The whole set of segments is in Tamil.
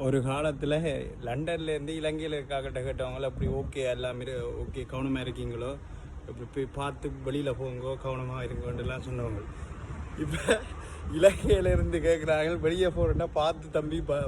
ஒரு காலத்தில் லண்டன்லேருந்து இலங்கையில் இருக்காக்கிட்ட கேட்டவங்கள அப்படி ஓகே எல்லாமே ஓகே கவனமாக இருக்கீங்களோ? இப்படி போய் பார்த்து வெளியில் போங்கோ கவனமாக இருங்கோன்றலாம் சொன்னவங்க. இப்போ இலங்கையிலேருந்து கேட்குறாங்க வெளியே போகிறேன்னா பார்த்து தம்பி பா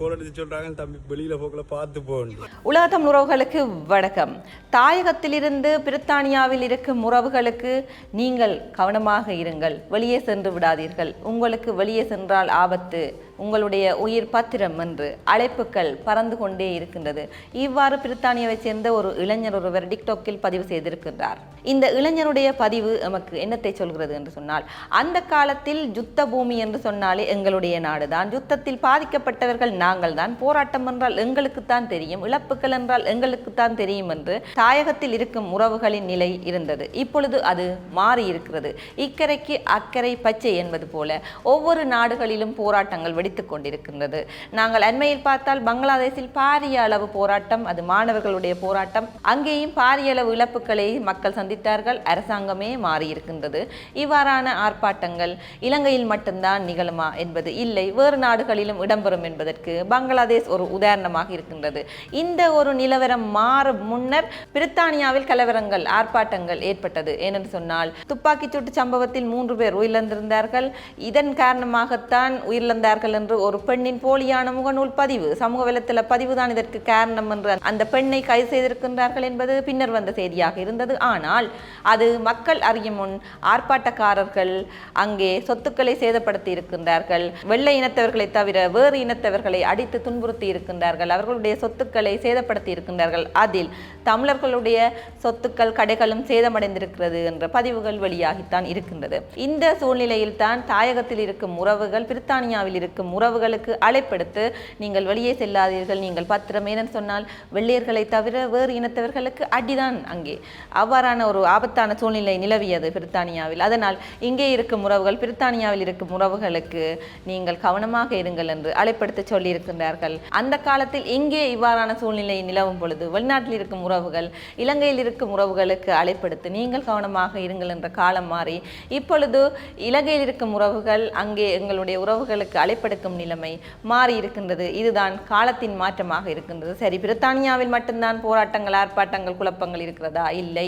போகிறேன்னு சொல்கிறாங்க தம்பி வெளியில் பார்த்து போகணும் உலக தமிழ் உறவுகளுக்கு வணக்கம். தாயகத்திலிருந்து பிரித்தானியாவில் இருக்கும் உறவுகளுக்கு நீங்கள் கவனமாக இருங்கள். வெளியே சென்று விடாதீர்கள். உங்களுக்கு வெளியே சென்றால் ஆபத்து. உங்களுடைய உயிர் பத்திரம் என்று அழைப்புகள் பறந்து கொண்டே இருக்கின்றது. இவ்வாறு பிரித்தானியாவை சேர்ந்த ஒரு இளைஞர் ஒருவர் டிக்டாக்கில் பதிவு செய்திருக்கின்றார். இந்த இளைஞருடைய பதிவு நமக்கு என்னத்தை சொல்கிறது என்று சொன்னால் அந்த காலத்தில் யுத்த பூமி என்று சொன்னாலே எங்களுடைய நாடுதான். யுத்தத்தில் பாதிக்கப்பட்டவர்கள் நாங்கள் தான் போராட்டம் என்றால் எங்களுக்குத்தான் தெரியும். இழப்புகள் என்றால் எங்களுக்குத்தான் தெரியும் என்று தாயகத்தில் இருக்கும் உறவுகளின் நிலை இருந்தது. இப்பொழுது அது மாறி இருக்கிறது இக்கரைக்கு அக்கறை பச்சை என்பது போல ஒவ்வொரு நாடுகளிலும் போராட்டங்கள் வெடித்து கொண்டிருக்கின்றது நாங்கள் அண்மையில் பார்த்தால் பங்களாதேஷில் பாரிய அளவு போராட்டம் அது மாணவர்களுடைய போராட்டம். அங்கேயும் பாரிய அளவு இழப்புகளை மக்கள் சந்தித்தார்கள் அரசாங்கமே மாறி இருக்கின்றது இவ்வாறான ஆர்ப்பாட்டங்கள் இலங்கையில் மட்டும்தான் நிகழுமா என்பது இல்லை வேறு நாடுகளிலும் இடம்பெறும் என்பதற்கு பங்களாதேஷ் ஒரு உதாரணமாக இருக்கின்றது. இந்த ஒரு நிலவரம் மாறும் முன்னர் பிரித்தானியாவில் கலவரங்கள் ஆர்ப்பாட்டங்கள் ஏற்பட்டது. ஏனென்று சொன்னால் துப்பாக்கிச்சூட்டு சம்பவத்தில் மூன்று பேர் உயிரிழந்திருந்தார்கள். இதன் காரணமாகத்தான் உயிரிழந்தார்கள் என்று ஒரு பெண்ணின் போலியான முகநூல் பதிவு சமூக வலத்தில் பதிவு தான் இதற்கு காரணம் என்று அந்த பெண்ணை கைது செய்திருக்கின்றார்கள் என்பது பின்னர் வந்த செய்தியாக இருந்தது. ஆனால் அது மக்கள் அறியும் முன் ஆர்ப்பாட்டக்காரர்கள் அங்கே சொத்துக்களை சேதப்படுத்தி இருக்கின்றார்கள். வெள்ளை இனத்தவர்களை தவிர வேறு இனத்தவர்களை அடித்து துன்புறுத்தி இருக்கின்றார்கள். அவர்களுடைய சொத்துக்களை சேதப்படுத்தி இருக்கின்றார்கள். அதில் தமிழர்களுடைய சொத்துக்கள் கடைகளும் சேதமடைந்திருக்கிறது என்ற பதிவுகள் வெளியாகித்தான் இருக்கின்றது. இந்த சூழ்நிலையில் தான் தாயகத்தில் இருக்கும் உறவுகள் பிரித்தானியாவில் இருக்கும் உறவுகளுக்கு அழைப்படுத்து நீங்கள் வெளியே செல்லாதீர்கள் நீங்கள் பத்திரமேனன் சொன்னால் வெள்ளையர்களை தவிர வேறு இனத்தவர்களுக்கு அடிதான் அங்கே. அவ்வாறான ஒரு ஆபத்தான சூழ்நிலை நிலவியது பிரித்தானியாவில். அதனால் இங்கே இருக்கும் உறவுகள் பிரித்தானியாவில் இருக்கும் உறவுகளுக்கு நீங்கள் கவனமாக இருங்கள் என்று அழைப்படுத்த சொல்லியிருக்கின்றார்கள். அந்த காலத்தில் இங்கே இவ்வாறான சூழ்நிலை நிலவும் பொழுது வெளிநாட்டில் இருக்கும் உறவுகள் இலங்கையில் இருக்கும் உறவுகளுக்கு அழைப்படுத்து நீங்கள் கவனமாக இருங்கள் என்ற காலம் மாறி இப்பொழுது இலங்கையில் இருக்கும் உறவுகள் அங்கே எங்களுடைய உறவுகளுக்கு அழைப்படுக்கும் நிலைமை மாறி இருக்கின்றது. இதுதான் காலத்தின் மாற்றமாக இருக்கின்றது. சரி பிரித்தானியாவில் மட்டும்தான் போராட்டங்கள் ஆர்ப்பாட்டங்கள் குழப்பங்கள் இருக்கிறதா? இல்லை.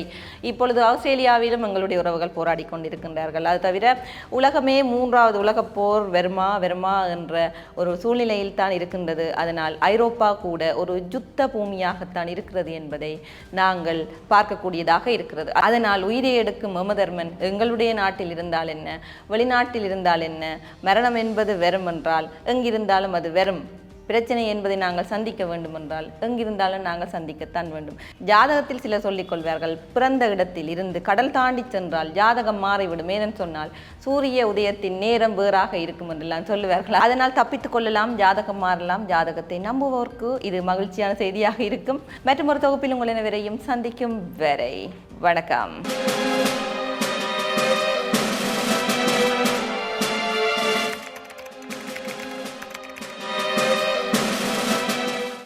இப்பொழுது ஆஸ்திரேலியாவிலும் எங்களுடைய உறவுகள் போராடி கொண்டிருக்கின்றார்கள். அது தவிர உலகமே மூன்றாவது உலகப் போர் வருமா வருமா என்ற ஒரு சூழ்நிலையில் தான் இருக்கின்றது. அதனால் ஐரோப்பா கூட ஒரு யுத்த பூமியாகத்தான் இருக்கிறது என்பதை நாங்கள் பார்க்கக்கூடியதாக இருக்கிறது. அதனால் உயிரை எடுக்கும் மமதர்மன் எங்களுடைய நாட்டில் இருந்தால் என்ன? வெளிநாட்டில் இருந்தால் என்ன? மரணம் என்பது வெறும் என்றால் எங்கிருந்தாலும் அது வெறும் பிரச்சனை என்பதை நாங்கள் சந்திக்க வேண்டும் என்றால் எங்கிருந்தாலும் நாங்கள் சந்திக்கத்தான் வேண்டும். ஜாதகத்தில் சிலர் சொல்லிக் கொள்வார்கள் பிறந்த இடத்தில் இருந்து கடல் தாண்டி சென்றால் ஜாதகம் மாறிவிடும். ஏனென்று சொன்னால் சூரிய உதயத்தின் நேரம் வேறாக இருக்கும் என்றெல்லாம் சொல்லுவார்கள். அதனால் தப்பித்துக் கொள்ளலாம் ஜாதகம் மாறலாம் ஜாதகத்தை நம்புவோருக்கு இது மகிழ்ச்சியான செய்தியாக இருக்கும். மற்றும் ஒரு தொகுப்பில் உங்கள் அனைவரையும் சந்திக்கும் வரை வணக்கம்.